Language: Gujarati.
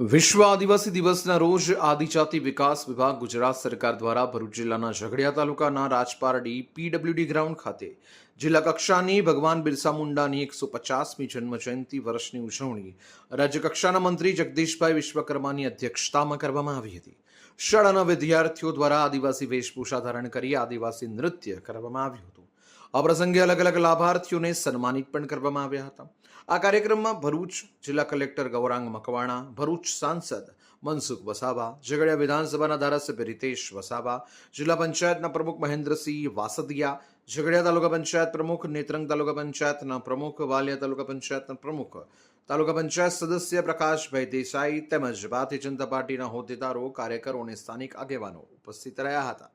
વિશ્વ આદિવાસી દિવસના રોજ આદિજાતિ વિકાસ વિભાગ ગુજરાત સરકાર દ્વારા ભરૂચ જિલ્લાના ઝઘડિયા તાલુકાના રાજપારડી પીડબ્લ્યુડી ગ્રાઉન્ડ ખાતે જિલ્લા કક્ષાની ભગવાન બિરસા મુંડાની એકસો પચાસમી જન્મ જયંતિ વર્ષની ઉજવણી રાજ્યકક્ષાના મંત્રી જગદીશભાઈ વિશ્વકર્માની અધ્યક્ષતામાં કરવામાં આવી હતી. શાળાના વિદ્યાર્થીઓ દ્વારા આદિવાસી વેશભૂષા ધારણ કરી આદિવાસી નૃત્ય કરવામાં આવ્યું હતું. આ પ્રસંગે અલગ અલગ લાભાર્થીઓને સન્માનિત પણ કરવામાં આવ્યા હતા. આ કાર્યક્રમમાં ભરૂચ જિલ્લા કલેક્ટર ગૌરાંગ મકવાણા, ભરૂચ સાંસદ મનસુખ વસાવા, ઝઘડિયા વિધાનસભાના ધારાસભ્ય રીતેશ વસાવા, જિલ્લા પંચાયતના પ્રમુખ મહેન્દ્રસિંહ વાસદિયા, ઝઘડિયા તાલુકા પંચાયત પ્રમુખ નેત્રંગ તાલુકા પંચાયતના પ્રમુખ વાલિયા તાલુકા પંચાયતના પ્રમુખ તાલુકા પંચાયત સદસ્ય પ્રકાશભાઈ દેસાઈ તેમજ ભારતીય જનતા પાર્ટીના હોદ્દેદારો, કાર્યકરો અને સ્થાનિક આગેવાનો ઉપસ્થિત રહ્યા હતા.